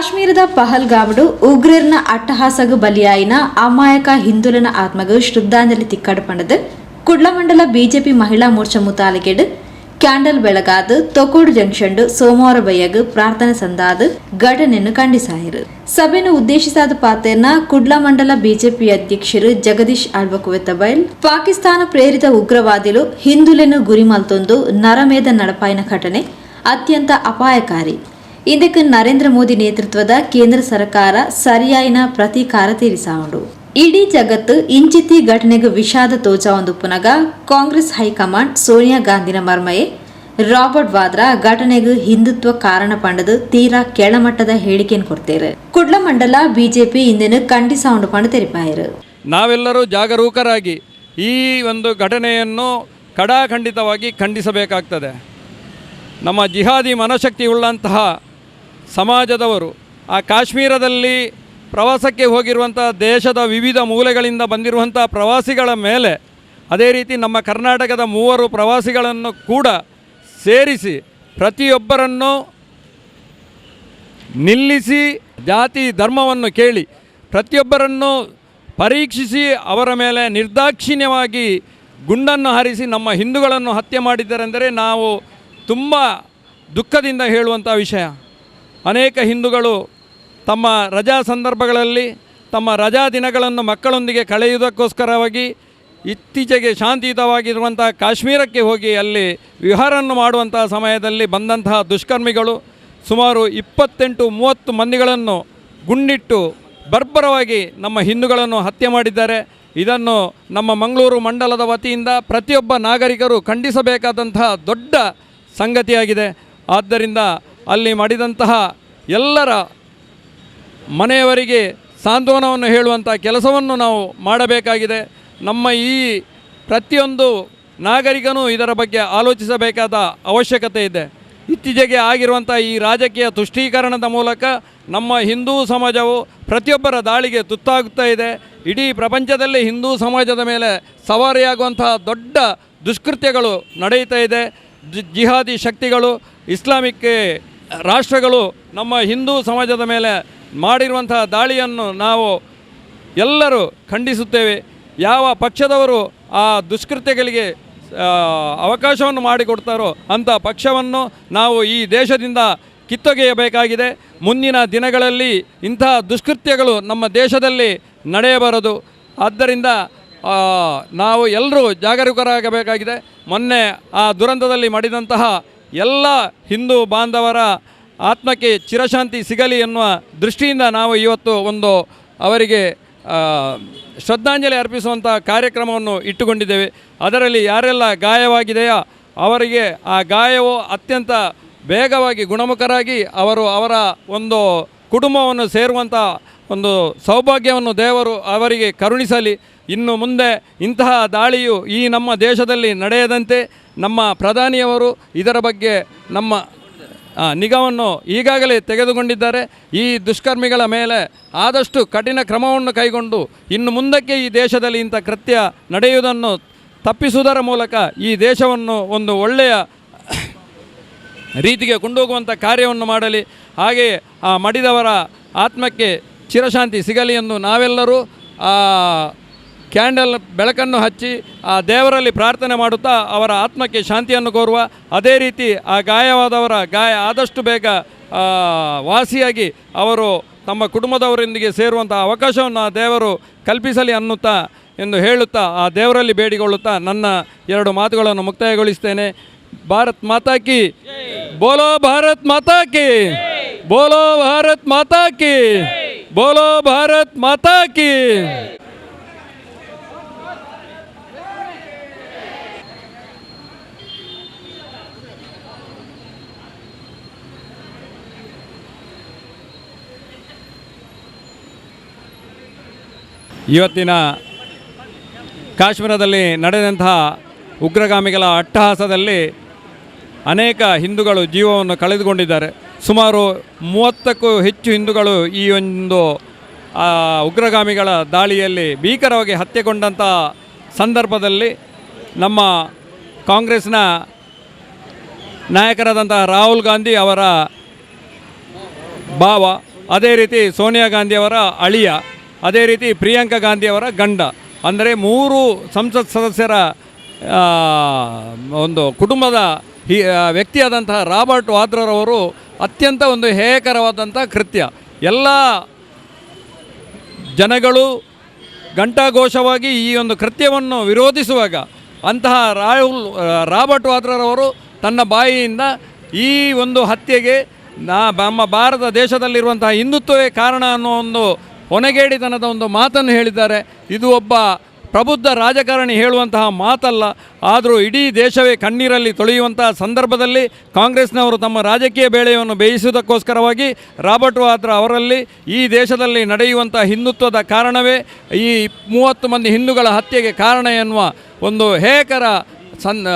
ಕಾಶ್ಮೀರದ ಪಹಲ್ಗಾಮ್ಡು ಉಗ್ರರ್ನ ಅಟ್ಟಹಾಸಗು ಬಲಿಯಾಯಿನ ಅಮಾಯಕ ಹಿಂದುಲನ ಆತ್ಮಗು ಶ್ರದ್ಧಾಂಜಲಿ ತಿಕ್ಕಡಪಂಡದು ಕುಡ್ಲಮಂಡಲ ಬಿಜೆಪಿ ಮಹಿಳಾ ಮೋರ್ಚಾ ಮುತಾಲಿಕೆಡ್ ಕ್ಯಾಂಡಲ್ ಬೆಳಗಾದು ತೊಕೋಡು ಜಂಕ್ಷನ್ ಸೋಮವಾರ ಬಯ್ಯಗು ಪ್ರಾರ್ಥನೆ ಸಂದಾದು ಘಟನೆಯನ್ನು ಖಂಡಿಸಾಯಿರು. ಸಭೆಯನ್ನು ಉದ್ದೇಶಿಸಾದ ಪಾತೆರ್ನ ಕುಡ್ಲ ಮಂಡಲ ಬಿಜೆಪಿ ಅಧ್ಯಕ್ಷರು ಜಗದೀಶ್ ಆಳ್ವಕುವೆತ್ತ ಬೈಲ್, ಪಾಕಿಸ್ತಾನ ಪ್ರೇರಿತ ಉಗ್ರವಾದಿಲು ಹಿಂದುಲೆನ್ನು ಗುರಿ ಮಲ್ತೊಂದು ನರಮೇಧ ನಡಪಾಯಿನ ಘಟನೆ ಅತ್ಯಂತ ಅಪಾಯಕಾರಿ. ಇದಕ್ಕೆ ನರೇಂದ್ರ ಮೋದಿ ನೇತೃತ್ವದ ಕೇಂದ್ರ ಸರ್ಕಾರ ಸರಿಯಾಯಿನ ಪ್ರತೀಕಾರ ತೀರಿಸಾವುಂಡು ಇಡೀ ಜಗತ್ತು ಇಂಚಿತಿ ಘಟನೆಗೆ ವಿಷಾದ ತೋಜಾವೊಂದು ಪುನಗ ಕಾಂಗ್ರೆಸ್ ಹೈಕಮಾಂಡ್ ಸೋನಿಯಾ ಗಾಂಧಿನ ಮರ್ಮಯೆ. ರಾಬರ್ಟ್ ವಾದ್ರಾ ಘಟನೆಗೆ ಹಿಂದುತ್ವ ಕಾರಣ ಪಂಡದು ತೀರಾ ಕೆಳಮಟ್ಟದ ಹೇಳಿಕೆಯನ್ನು ಕೊಡ್ತೇವೆ ಕುಡ್ಲ ಮಂಡಲ ಬಿಜೆಪಿ ಇಂದಿನ ಖಂಡಿಸಾವಂಡು ಪಂಡ ತೆರಿಪಾಯರು. ನಾವೆಲ್ಲರೂ ಜಾಗರೂಕರಾಗಿ ಈ ಒಂದು ಘಟನೆಯನ್ನು ಕಡಾಖಂಡಿತವಾಗಿ ಖಂಡಿಸಬೇಕಾಗ್ತದೆ. ನಮ್ಮ ಜಿಹಾದಿ ಮನಶಕ್ತಿ ಉಳ್ಳಂತಹ ಸಮಾಜದವರು, ಆ ಕಾಶ್ಮೀರದಲ್ಲಿ ಪ್ರವಾಸಕ್ಕೆ ಹೋಗಿರುವಂಥ ದೇಶದ ವಿವಿಧ ಮೂಲೆಗಳಿಂದ ಬಂದಿರುವಂಥ ಪ್ರವಾಸಿಗಳ ಮೇಲೆ ಅದೇ ರೀತಿ ನಮ್ಮ ಕರ್ನಾಟಕದ ಮೂವರು ಪ್ರವಾಸಿಗಳನ್ನು ಕೂಡ ಸೇರಿಸಿ ಪ್ರತಿಯೊಬ್ಬರನ್ನು ನಿಲ್ಲಿಸಿ ಜಾತಿ ಧರ್ಮವನ್ನು ಕೇಳಿ ಪ್ರತಿಯೊಬ್ಬರನ್ನು ಪರೀಕ್ಷಿಸಿ ಅವರ ಮೇಲೆ ನಿರ್ದಾಕ್ಷಿಣ್ಯವಾಗಿ ಗುಂಡನ್ನು ಹಾರಿಸಿ ನಮ್ಮ ಹಿಂದೂಗಳನ್ನು ಹತ್ಯೆ ಮಾಡಿದ್ದಾರೆಂದರೆ ನಾವು ತುಂಬ ದುಃಖದಿಂದ ಹೇಳುವಂಥ ವಿಷಯ. ಅನೇಕ ಹಿಂದೂಗಳು ತಮ್ಮ ರಜಾ ಸಂದರ್ಭಗಳಲ್ಲಿ ತಮ್ಮ ರಜಾ ದಿನಗಳನ್ನು ಮಕ್ಕಳೊಂದಿಗೆ ಕಳೆಯುವುದಕ್ಕೋಸ್ಕರವಾಗಿ ಇತ್ತೀಚೆಗೆ ಶಾಂತಿಯುತವಾಗಿರುವಂತಹ ಕಾಶ್ಮೀರಕ್ಕೆ ಹೋಗಿ ಅಲ್ಲಿ ವಿಹಾರವನ್ನು ಮಾಡುವಂತಹ ಸಮಯದಲ್ಲಿ ಬಂದಂತಹ ದುಷ್ಕರ್ಮಿಗಳು ಸುಮಾರು ಇಪ್ಪತ್ತೆಂಟು ಮೂವತ್ತು ಮಂದಿಗಳನ್ನು ಗುಂಡಿಟ್ಟು ಬರ್ಬರವಾಗಿ ನಮ್ಮ ಹಿಂದೂಗಳನ್ನು ಹತ್ಯೆ ಮಾಡಿದ್ದಾರೆ. ಇದನ್ನು ನಮ್ಮ ಮಂಗಳೂರು ಮಂಡಲದ ವತಿಯಿಂದ ಪ್ರತಿಯೊಬ್ಬ ನಾಗರಿಕರು ಖಂಡಿಸಬೇಕಾದಂತಹ ದೊಡ್ಡ ಸಂಗತಿಯಾಗಿದೆ. ಆದ್ದರಿಂದ ಅಲ್ಲಿ ಮಾಡಿದಂತಹ ಎಲ್ಲರ ಮನೆಯವರಿಗೆ ಸಾಂತ್ವನವನ್ನು ಹೇಳುವಂಥ ಕೆಲಸವನ್ನು ನಾವು ಮಾಡಬೇಕಾಗಿದೆ. ನಮ್ಮ ಈ ಪ್ರತಿಯೊಂದು ನಾಗರಿಕನೂ ಇದರ ಬಗ್ಗೆ ಆಲೋಚಿಸಬೇಕಾದ ಅವಶ್ಯಕತೆ ಇದೆ. ಇತ್ತೀಚೆಗೆ ಆಗಿರುವಂಥ ಈ ರಾಜಕೀಯ ತುಷ್ಟೀಕರಣದ ಮೂಲಕ ನಮ್ಮ ಹಿಂದೂ ಸಮಾಜವು ಪ್ರತಿಯೊಬ್ಬರ ದಾಳಿಗೆ ತುತ್ತಾಗುತ್ತಾ ಇದೆ. ಇಡೀ ಪ್ರಪಂಚದಲ್ಲಿ ಹಿಂದೂ ಸಮಾಜದ ಮೇಲೆ ಸವಾರಿಯಾಗುವಂತಹ ದೊಡ್ಡ ದುಷ್ಕೃತ್ಯಗಳು ನಡೆಯುತ್ತಾ ಇದೆ. ಜಿಹಾದಿ ಶಕ್ತಿಗಳು ಇಸ್ಲಾಮಿಕ್ ರಾಷ್ಟ್ರಗಳು ನಮ್ಮ ಹಿಂದೂ ಸಮಾಜದ ಮೇಲೆ ಮಾಡಿರುವಂಥ ದಾಳಿಯನ್ನು ನಾವು ಎಲ್ಲರೂ ಖಂಡಿಸುತ್ತೇವೆ. ಯಾವ ಪಕ್ಷದವರು ಆ ದುಷ್ಕೃತ್ಯಗಳಿಗೆ ಅವಕಾಶವನ್ನು ಮಾಡಿಕೊಡ್ತಾರೋ ಅಂಥ ಪಕ್ಷವನ್ನು ನಾವು ಈ ದೇಶದಿಂದ ಕಿತ್ತೊಗೆಯಬೇಕಾಗಿದೆ. ಮುಂದಿನ ದಿನಗಳಲ್ಲಿ ಇಂತಹ ದುಷ್ಕೃತ್ಯಗಳು ನಮ್ಮ ದೇಶದಲ್ಲಿ ನಡೆಯಬಾರದು. ಆದ್ದರಿಂದ ನಾವು ಎಲ್ಲರೂ ಜಾಗರೂಕರಾಗಬೇಕಾಗಿದೆ. ಮೊನ್ನೆ ಆ ದುರಂತದಲ್ಲಿ ಮಡಿದಂತಹ ಎಲ್ಲ ಹಿಂದೂ ಬಾಂಧವರ ಆತ್ಮಕ್ಕೆ ಚಿರಶಾಂತಿ ಸಿಗಲಿ ಎನ್ನುವ ದೃಷ್ಟಿಯಿಂದ ನಾವು ಇವತ್ತು ಒಂದು ಅವರಿಗೆ ಶ್ರದ್ಧಾಂಜಲಿ ಅರ್ಪಿಸುವಂಥ ಕಾರ್ಯಕ್ರಮವನ್ನು ಇಟ್ಟುಕೊಂಡಿದ್ದೇವೆ. ಅದರಲ್ಲಿ ಯಾರೆಲ್ಲ ಗಾಯವಾಗಿದೆಯೋ ಅವರಿಗೆ ಆ ಗಾಯವು ಅತ್ಯಂತ ಬೇಗವಾಗಿ ಗುಣಮುಖರಾಗಿ ಅವರು ಅವರ ಒಂದು ಕುಟುಂಬವನ್ನು ಸೇರುವಂಥ ಒಂದು ಸೌಭಾಗ್ಯವನ್ನು ದೇವರು ಅವರಿಗೆ ಕರುಣಿಸಲಿ. ಇನ್ನು ಮುಂದೆ ಇಂತಹ ದಾಳಿಯು ಈ ನಮ್ಮ ದೇಶದಲ್ಲಿ ನಡೆಯದಂತೆ ನಮ್ಮ ಪ್ರಧಾನಿಯವರು ಇದರ ಬಗ್ಗೆ ನಮ್ಮ ನಿಗಾವನ್ನು ಈಗಾಗಲೇ ತೆಗೆದುಕೊಂಡಿದ್ದಾರೆ. ಈ ದುಷ್ಕರ್ಮಿಗಳ ಮೇಲೆ ಆದಷ್ಟು ಕಠಿಣ ಕ್ರಮವನ್ನು ಕೈಗೊಂಡು ಇನ್ನು ಮುಂದಕ್ಕೆ ಈ ದೇಶದಲ್ಲಿ ಇಂಥ ಕೃತ್ಯ ನಡೆಯುವುದನ್ನು ತಪ್ಪಿಸುವುದರ ಮೂಲಕ ಈ ದೇಶವನ್ನು ಒಂದು ಒಳ್ಳೆಯ ರೀತಿಗೆ ಕೊಂಡೋಗುವಂಥ ಕಾರ್ಯವನ್ನು ಮಾಡಲಿ. ಹಾಗೆಯೇ ಆ ಮಡಿದವರ ಆತ್ಮಕ್ಕೆ ಚಿರಶಾಂತಿ ಸಿಗಲಿ ಎಂದು ನಾವೆಲ್ಲರೂ ಕ್ಯಾಂಡಲ್ ಬೆಳಕನ್ನು ಹಚ್ಚಿ ಆ ದೇವರಲ್ಲಿ ಪ್ರಾರ್ಥನೆ ಮಾಡುತ್ತಾ ಅವರ ಆತ್ಮಕ್ಕೆ ಶಾಂತಿಯನ್ನು ಕೋರುವ ಅದೇ ರೀತಿ ಆ ಗಾಯವಾದವರ ಗಾಯ ಆದಷ್ಟು ಬೇಗ ವಾಸಿಯಾಗಿ ಅವರು ತಮ್ಮ ಕುಟುಂಬದವರೊಂದಿಗೆ ಸೇರುವಂಥ ಅವಕಾಶವನ್ನು ಆ ದೇವರು ಕಲ್ಪಿಸಲಿ ಅನ್ನುತ್ತಾ ಎಂದು ಹೇಳುತ್ತಾ ಆ ದೇವರಲ್ಲಿ ಬೇಡಿಕೊಳ್ಳುತ್ತಾ ನನ್ನ ಎರಡು ಮಾತುಗಳನ್ನು ಮುಕ್ತಾಯಗೊಳಿಸ್ತೇನೆ. ಭಾರತ್ ಮಾತಾ ಕಿ ಬೋಲೋ ಭಾರತ್ ಮಾತಾ ಕಿ ಬೋಲೋ ಭಾರತ್ ಮಾತಾ ಕಿ ಬೋಲೋ ಭಾರತ್ ಮಾತಾ ಕಿ ಇವತ್ತಿನ ಕಾಶ್ಮೀರದಲ್ಲಿ ನಡೆದಂತಹ ಉಗ್ರಗಾಮಿಗಳ ಅಟ್ಟಹಾಸದಲ್ಲಿ ಅನೇಕ ಹಿಂದೂಗಳು ಜೀವವನ್ನು ಕಳೆದುಕೊಂಡಿದ್ದಾರೆ. ಸುಮಾರು ಮೂವತ್ತಕ್ಕೂ ಹೆಚ್ಚು ಹಿಂದೂಗಳು ಈ ಒಂದು ಉಗ್ರಗಾಮಿಗಳ ದಾಳಿಯಲ್ಲಿ ಭೀಕರವಾಗಿ ಹತ್ಯೆಗೊಂಡಂಥ ಸಂದರ್ಭದಲ್ಲಿ ನಮ್ಮ ಕಾಂಗ್ರೆಸ್ನ ನಾಯಕರಾದಂಥ ರಾಹುಲ್ ಗಾಂಧಿ ಅವರ ಭಾವ, ಅದೇ ರೀತಿ ಸೋನಿಯಾ ಗಾಂಧಿಯವರ ಅಳಿಯ ಅದೇ ರೀತಿ ಪ್ರಿಯಾಂಕಾ ಗಾಂಧಿಯವರ ಗಂಡ. ಅಂದರೆ ಮೂರು ಸಂಸತ್ ಸದಸ್ಯರ ಒಂದು ಕುಟುಂಬದ ಹಿ ವ್ಯಕ್ತಿಯಾದಂತಹ ರಾಬರ್ಟ್ ವಾದ್ರರವರು ಅತ್ಯಂತ ಒಂದು ಹೇಯಕರವಾದಂಥ ಕೃತ್ಯ. ಎಲ್ಲ ಜನಗಳು ಘಂಟಾಘೋಷವಾಗಿ ಈ ಒಂದು ಕೃತ್ಯವನ್ನು ವಿರೋಧಿಸುವಾಗ ಅಂತಹ ರಾಹುಲ್ ರಾಬರ್ಟ್ ವಾದ್ರರವರು ತನ್ನ ಬಾಯಿಯಿಂದ ಈ ಒಂದು ಹತ್ಯೆಗೆ ನಮ್ಮ ಭಾರತ ದೇಶದಲ್ಲಿರುವಂತಹ ಹಿಂದುತ್ವವೇ ಕಾರಣ ಅನ್ನೋ ಒಂದು ಹೊಣೆಗೇಡಿತನದ ಒಂದು ಮಾತನ್ನು ಹೇಳಿದ್ದಾರೆ. ಇದು ಒಬ್ಬ ಪ್ರಬುದ್ಧ ರಾಜಕಾರಣಿ ಹೇಳುವಂತಹ ಮಾತಲ್ಲ. ಆದರೂ ಇಡೀ ದೇಶವೇ ಕಣ್ಣೀರಲ್ಲಿ ತೊಳೆಯುವಂತಹ ಸಂದರ್ಭದಲ್ಲಿ ಕಾಂಗ್ರೆಸ್ನವರು ತಮ್ಮ ರಾಜಕೀಯ ಬೇಳೆಯನ್ನು ಬೇಯಿಸುವುದಕ್ಕೋಸ್ಕರವಾಗಿ ರಾಬರ್ಟ್ ವಾದ್ರಾ ಅವರಲ್ಲಿ ಈ ದೇಶದಲ್ಲಿ ನಡೆಯುವಂಥ ಹಿಂದುತ್ವದ ಕಾರಣವೇ ಈ ಮೂವತ್ತು ಮಂದಿ ಹಿಂದೂಗಳ ಹತ್ಯೆಗೆ ಕಾರಣ ಎನ್ನುವ ಒಂದು ಹೇಕರ ಸನ್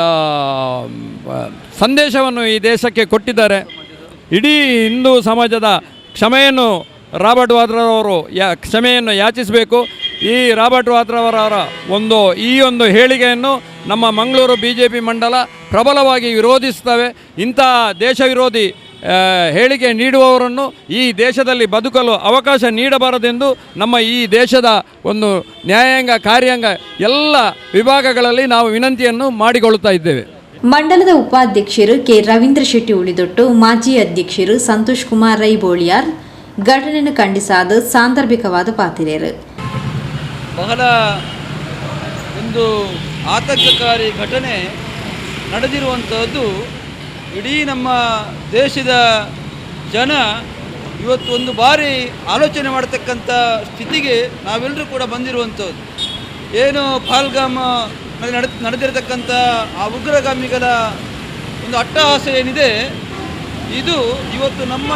ಸಂದೇಶವನ್ನು ಈ ದೇಶಕ್ಕೆ ಕೊಟ್ಟಿದ್ದಾರೆ. ಇಡೀ ಹಿಂದೂ ಸಮಾಜದ ಕ್ಷಮೆಯನ್ನು ರಾಬರ್ಟ್ ವಾದ್ರವರು ಯಾ ಕ್ಷಮೆಯನ್ನು ಯಾಚಿಸಬೇಕು. ಈ ರಾಬರ್ಟ್ ವಾದ್ರವರವರ ಒಂದು, ಈ ಒಂದು ಹೇಳಿಕೆಯನ್ನು ನಮ್ಮ ಮಂಗಳೂರು ಬಿ ಜೆ ಮಂಡಲ ಪ್ರಬಲವಾಗಿ ವಿರೋಧಿಸ್ತವೆ ಇಂಥ ದೇಶ ವಿರೋಧಿ ಹೇಳಿಕೆ ನೀಡುವವರನ್ನು ಈ ದೇಶದಲ್ಲಿ ಬದುಕಲು ಅವಕಾಶ ನೀಡಬಾರದೆಂದು ನಮ್ಮ ಈ ದೇಶದ ಒಂದು ನ್ಯಾಯಾಂಗ, ಕಾರ್ಯಾಂಗ ಎಲ್ಲ ವಿಭಾಗಗಳಲ್ಲಿ ನಾವು ವಿನಂತಿಯನ್ನು ಮಾಡಿಕೊಳ್ಳುತ್ತಾ ಇದ್ದೇವೆ. ಮಂಡಲದ ಉಪಾಧ್ಯಕ್ಷರು ಕೆ ರವೀಂದ್ರ ಶೆಟ್ಟಿ ಉಳಿದೊಟ್ಟು ಮಾಜಿ ಅಧ್ಯಕ್ಷರು ಸಂತೋಷ್ ಕುಮಾರ್ ರೈ ಬೋಳಿಯಾರ್ ಘಟನೆಯನ್ನು ಖಂಡಿಸಾದ ಸಾಂದರ್ಭಿಕವಾದ ಪಾತಿರೇರು. ಬಹಳ ಒಂದು ಆತಂಕಕಾರಿ ಘಟನೆ ನಡೆದಿರುವಂಥದ್ದು ಇಡೀ ನಮ್ಮ ದೇಶದ ಜನ ಇವತ್ತು ಒಂದು ಬಾರಿ ಆಲೋಚನೆ ಮಾಡತಕ್ಕಂಥ ಸ್ಥಿತಿಗೆ ನಾವೆಲ್ಲರೂ ಕೂಡ ಬಂದಿರುವಂಥದ್ದು ಏನು ಪಾಲ್ಗಾಮ ನಡೆ ನಡೆದಿರತಕ್ಕಂಥ ಆ ಉಗ್ರಗಾಮಿಗಳ ಒಂದು ಅಟ್ಟಹಾಸ ಏನಿದೆ, ಇದು ಇವತ್ತು ನಮ್ಮ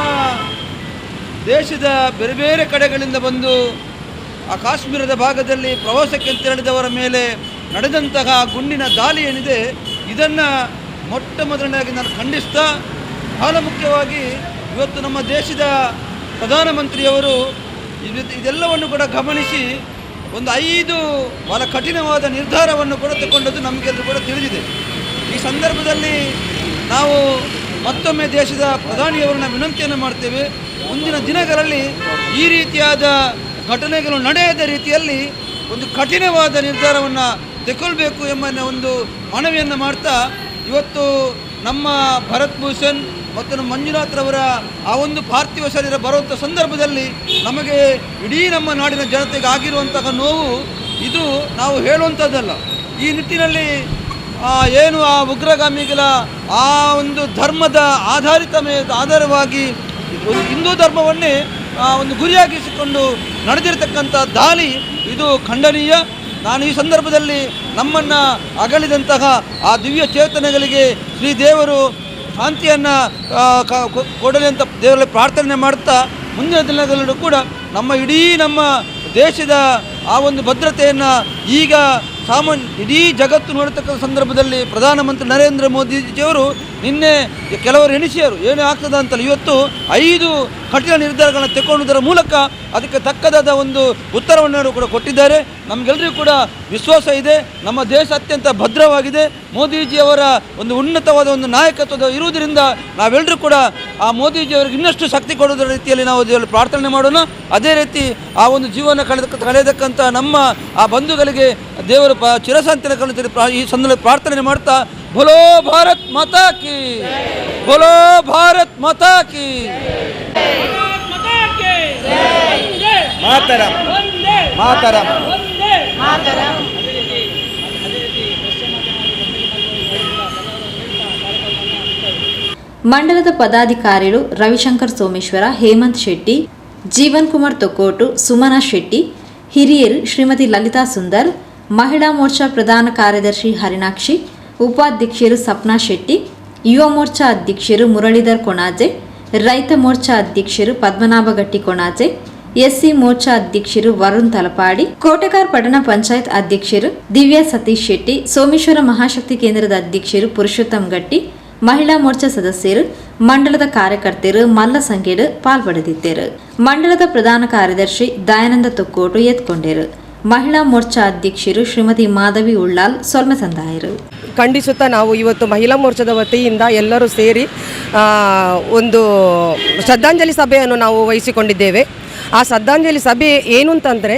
ದೇಶದ ಬೇರೆ ಬೇರೆ ಕಡೆಗಳಿಂದ ಬಂದು ಆ ಕಾಶ್ಮೀರದ ಭಾಗದಲ್ಲಿ ಪ್ರವಾಸಕ್ಕೆ ತೆರಳಿದವರ ಮೇಲೆ ನಡೆದಂತಹ ಗುಂಡಿನ ದಾಳಿ ಏನಿದೆ, ಇದನ್ನು ಮೊಟ್ಟ ಮೊದಲನೆಯಾಗಿ ನಾನು ಖಂಡಿಸ್ತಾ, ಬಹಳ ಮುಖ್ಯವಾಗಿ ಇವತ್ತು ನಮ್ಮ ದೇಶದ ಪ್ರಧಾನಮಂತ್ರಿಯವರು ಇದು- ಇದೆಲ್ಲವನ್ನು ಕೂಡ ಗಮನಿಸಿ ಒಂದು ಐದು ಬಹಳ ಕಠಿಣವಾದ ನಿರ್ಧಾರವನ್ನು ಕೂಡ ತಗೊಂಡದ್ದು ನಮಗೆಲ್ಲರೂ ಕೂಡ ತಿಳಿದಿದೆ. ಈ ಸಂದರ್ಭದಲ್ಲಿ ನಾವು ಮತ್ತೊಮ್ಮೆ ದೇಶದ ಪ್ರಧಾನಿಯವರನ್ನ ವಿನಂತಿಯನ್ನು ಮಾಡ್ತೇವೆ. ಮುಂದಿನ ದಿನಗಳಲ್ಲಿ ಈ ರೀತಿಯಾದ ಘಟನೆಗಳು ನಡೆಯದ ರೀತಿಯಲ್ಲಿ ಒಂದು ಕಠಿಣವಾದ ನಿರ್ಧಾರವನ್ನು ತೆಗೊಳ್ಬೇಕು ಎಂಬ ಒಂದು ಮನವಿಯನ್ನು ಮಾಡ್ತಾ ಇವತ್ತು ನಮ್ಮ ಭರತ್ ಭೂಷಣ್ ಮತ್ತು ನಮ್ಮ ಮಂಜುನಾಥ್ರವರ ಆ ಒಂದು ಪಾರ್ಥಿವ ಶರೀರ ಬರುವಂಥ ಸಂದರ್ಭದಲ್ಲಿ ನಮಗೆ ಇಡೀ ನಮ್ಮ ನಾಡಿನ ಜನತೆಗೆ ಆಗಿರುವಂತಹ ನೋವು ಇದು ನಾವು ಹೇಳುವಂಥದ್ದಲ್ಲ ಈ ನಿಟ್ಟಿನಲ್ಲಿ ಏನು ಆ ಉಗ್ರಗಾಮಿಗಳ ಆ ಒಂದು ಧರ್ಮದ ಆಧಾರಿತ ಆಧಾರವಾಗಿ ಒಂದು ಹಿಂದೂ ಧರ್ಮವನ್ನೇ ಒಂದು ಗುರಿಯಾಗಿಸಿಕೊಂಡು ನಡೆದಿರತಕ್ಕಂಥ ದಾಳಿ, ಇದು ಖಂಡನೀಯ. ನಾನು ಈ ಸಂದರ್ಭದಲ್ಲಿ ನಮ್ಮನ್ನು ಅಗಲಿದಂತಹ ಆ ದಿವ್ಯ ಚೇತನಗಳಿಗೆ ಶ್ರೀ ದೇವರು ಶಾಂತಿಯನ್ನು ಕೊಡಲಿ ಅಂತ ದೇವರಲ್ಲಿ ಪ್ರಾರ್ಥನೆ ಮಾಡ್ತಾ ಮುಂದಿನ ದಿನಗಳಲ್ಲೂ ಕೂಡ ನಮ್ಮ ಇಡೀ ನಮ್ಮ ದೇಶದ ಆ ಒಂದು ಭದ್ರತೆಯನ್ನು ಈಗ ಸಾಮಾನ್ಯ ಇಡೀ ಜಗತ್ತು ನೋಡತಕ್ಕಂಥ ಸಂದರ್ಭದಲ್ಲಿ ಪ್ರಧಾನಮಂತ್ರಿ ನರೇಂದ್ರ ಮೋದಿಜಿಯವರು ನಿನ್ನೆ ಕೆಲವರು ಎಣಿಸಿಯರು ಏನು ಆಗ್ತದ ಅಂತಲ್ಲ, ಇವತ್ತು ಐದು ಕಠಿಣ ನಿರ್ಧಾರಗಳನ್ನು ತೆಗೊಳ್ಳುವುದರ ಮೂಲಕ ಅದಕ್ಕೆ ತಕ್ಕದಾದ ಒಂದು ಉತ್ತರವನ್ನು ಕೂಡ ಕೊಟ್ಟಿದ್ದಾರೆ. ನಮಗೆಲ್ಲರಿಗೂ ಕೂಡ ವಿಶ್ವಾಸ ಇದೆ. ನಮ್ಮ ದೇಶ ಅತ್ಯಂತ ಭದ್ರವಾಗಿದೆ. ಮೋದಿಜಿಯವರ ಒಂದು ಉನ್ನತವಾದ ಒಂದು ನಾಯಕತ್ವದ ಇರುವುದರಿಂದ ನಾವೆಲ್ಲರೂ ಕೂಡ ಆ ಮೋದಿಜಿಯವರಿಗೆ ಇನ್ನಷ್ಟು ಶಕ್ತಿ ಕೊಡುವುದರ ರೀತಿಯಲ್ಲಿ ನಾವು ಪ್ರಾರ್ಥನೆ ಮಾಡೋಣ. ಅದೇ ರೀತಿ ಆ ಒಂದು ಜೀವನ ಕಳೆದ ಕಳೆಯತಕ್ಕಂಥ ನಮ್ಮ ಆ ಬಂಧುಗಳಿಗೆ ದೇವರು ಪ ಚಿರಶಾಂತಿನ ಕಲಿತ ಈ ಸಂದರ್ಭದಲ್ಲಿ ಪ್ರಾರ್ಥನೆ ಮಾಡ್ತಾ ಬೋಲೋ ಭಾರತ್ ಮಾತಾ ಕಿ ಬೋಲೋ ಭಾರತ್ ಮಾತಾ ಕಿ. ಮಾತರಂ ಮಾತರಂ. ಮಂಡಲದ ಪದಾಧಿಕಾರಿಗಳು ರವಿಶಂಕರ್ ಸೋಮೇಶ್ವರ ಹೇಮಂತ್ ಶೆಟ್ಟಿ ಜೀವನ್ ಕುಮಾರ್ ತೊಕ್ಕೋಟು ಸುಮನಾ ಶೆಟ್ಟಿ ಹಿರಿಯರು ಶ್ರೀಮತಿ ಲಲಿತಾ ಸುಂದರ್, ಮಹಿಳಾ ಮೋರ್ಚಾ ಪ್ರಧಾನ ಕಾರ್ಯದರ್ಶಿ ಹರಿಣಾಕ್ಷಿ, ಉಪಾಧ್ಯಕ್ಷರು ಸಪ್ನಾ ಶೆಟ್ಟಿ, ಯುವ ಮೋರ್ಚಾ ಅಧ್ಯಕ್ಷರು ಮುರಳೀಧರ್ ಕೊಣಾಜೆ, ರೈತ ಮೋರ್ಚಾ ಅಧ್ಯಕ್ಷರು ಪದ್ಮನಾಭ ಗಟ್ಟಿ ಕೊಣಾಜೆ, ಎಸ್ಸಿ ಮೋರ್ಚಾ ಅಧ್ಯಕ್ಷರು ವರುಣ್ ತಲಪಾಡಿ ಕೋಟೆಕಾರ್ ಪಟ್ಟಣ ಪಂಚಾಯತ್ ಅಧ್ಯಕ್ಷರು ದಿವ್ಯಾ ಸತೀಶ್ ಶೆಟ್ಟಿ, ಸೋಮೇಶ್ವರ ಮಹಾಶಕ್ತಿ ಕೇಂದ್ರದ ಅಧ್ಯಕ್ಷರು ಪುರುಷೋತ್ತಮ್ ಗಟ್ಟಿ, ಮಹಿಳಾ ಮೋರ್ಚಾ ಸದಸ್ಯರು ಮಂಡಲದ ಕಾರ್ಯಕರ್ತರು ಮಲ್ಲ ಸಂಖ್ಯೆಡು ಪಾಲ್ಪಡೆದಿದ್ದರು. ಮಂಡಲದ ಪ್ರಧಾನ ಕಾರ್ಯದರ್ಶಿ ದಯಾನಂದ ತೊಕ್ಕೋಟು ಎತ್ಕೊಂಡರು. ಮಹಿಳಾ ಮೋರ್ಚಾ ಅಧ್ಯಕ್ಷರು ಶ್ರೀಮತಿ ಮಾಧವಿ ಉಳ್ಳಾಲ್ ಸೊಲ್ಮೆ ತಂದಾಯರು ಖಂಡಿಸುತ್ತಾ ನಾವು ಇವತ್ತು ಮಹಿಳಾ ಮೋರ್ಚಾದ ವತಿಯಿಂದ ಎಲ್ಲರೂ ಸೇರಿ ಒಂದು ಶ್ರದ್ಧಾಂಜಲಿ ಸಭೆಯನ್ನು ನಾವು ವಹಿಸಿಕೊಂಡಿದ್ದೇವೆ. ಆ ಶ್ರದ್ಧಾಂಜಲಿ ಸಭೆ ಏನು ಅಂತಂದರೆ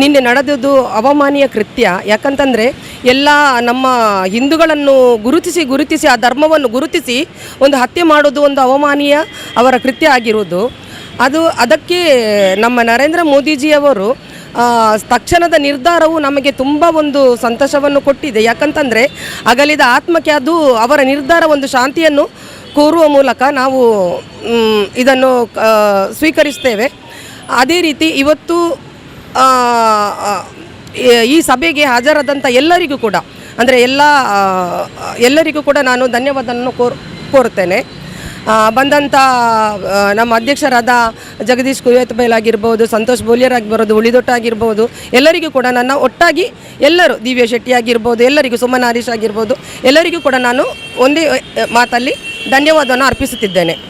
ನಿನ್ನೆ ನಡೆದದ್ದು ಅವಮಾನೀಯ ಕೃತ್ಯ. ಯಾಕಂತಂದರೆ ಎಲ್ಲ ನಮ್ಮ ಹಿಂದೂಗಳನ್ನು ಗುರುತಿಸಿ ಗುರುತಿಸಿ ಆ ಧರ್ಮವನ್ನು ಗುರುತಿಸಿ ಒಂದು ಹತ್ಯೆ ಮಾಡೋದು ಒಂದು ಅವಮಾನೀಯ ಅವರ ಕೃತ್ಯ ಆಗಿರುವುದು ಅದು ಅದಕ್ಕೆ ನಮ್ಮ ನರೇಂದ್ರ ಮೋದಿಜಿಯವರು ತಕ್ಷಣದ ನಿರ್ಧಾರವು ನಮಗೆ ತುಂಬ ಒಂದು ಸಂತೋಷವನ್ನು ಕೊಟ್ಟಿದೆ. ಯಾಕಂತಂದರೆ ಅಗಲಿದ ಆತ್ಮಕ್ಕೆ ಅದು ಅವರ ನಿರ್ಧಾರ ಒಂದು ಶಾಂತಿಯನ್ನು ಕೋರುವ ಮೂಲಕ ನಾವು ಇದನ್ನು ಸ್ವೀಕರಿಸ್ತೇವೆ. ಅದೇ ರೀತಿ ಇವತ್ತು ಈ- ಸಭೆಗೆ ಹಾಜರಾದಂಥ ಎಲ್ಲರಿಗೂ ಕೂಡ ಅಂದರೆ ಎಲ್ಲ ಎಲ್ಲರಿಗೂ ಕೂಡ ನಾನು ಧನ್ಯವಾದವನ್ನು ಕೋರ್ ಕೋರುತ್ತೇನೆ. ಆ, ಬಂದಂಥ ನಮ್ಮ ಅಧ್ಯಕ್ಷರಾದ ಜಗದೀಶ್ ಕುರಿಯತ್ ಬೈಲ್ ಆಗಿರ್ಬೋದು ಸಂತೋಷ್ ಬೋಲಿಯರ್ ಆಗಿರ್ಬೋದು ಉಳಿದೊಟ್ಟ ಆಗಿರ್ಬೋದು ಎಲ್ಲರಿಗೂ ಕೂಡ ನನ್ನ ಒಟ್ಟಾಗಿ ಎಲ್ಲರೂ ದಿವ್ಯ ಶೆಟ್ಟಿ ಆಗಿರ್ಬೋದು ಎಲ್ಲರಿಗೂ ಸುಮನ್ ಹರೀಶ್ ಆಗಿರ್ಬೋದು ಎಲ್ಲರಿಗೂ ಕೂಡ ನಾನು ಒಂದೇ ಮಾತಲ್ಲಿ ಧನ್ಯವಾದವನ್ನು ಅರ್ಪಿಸುತ್ತಿದ್ದೇನೆ.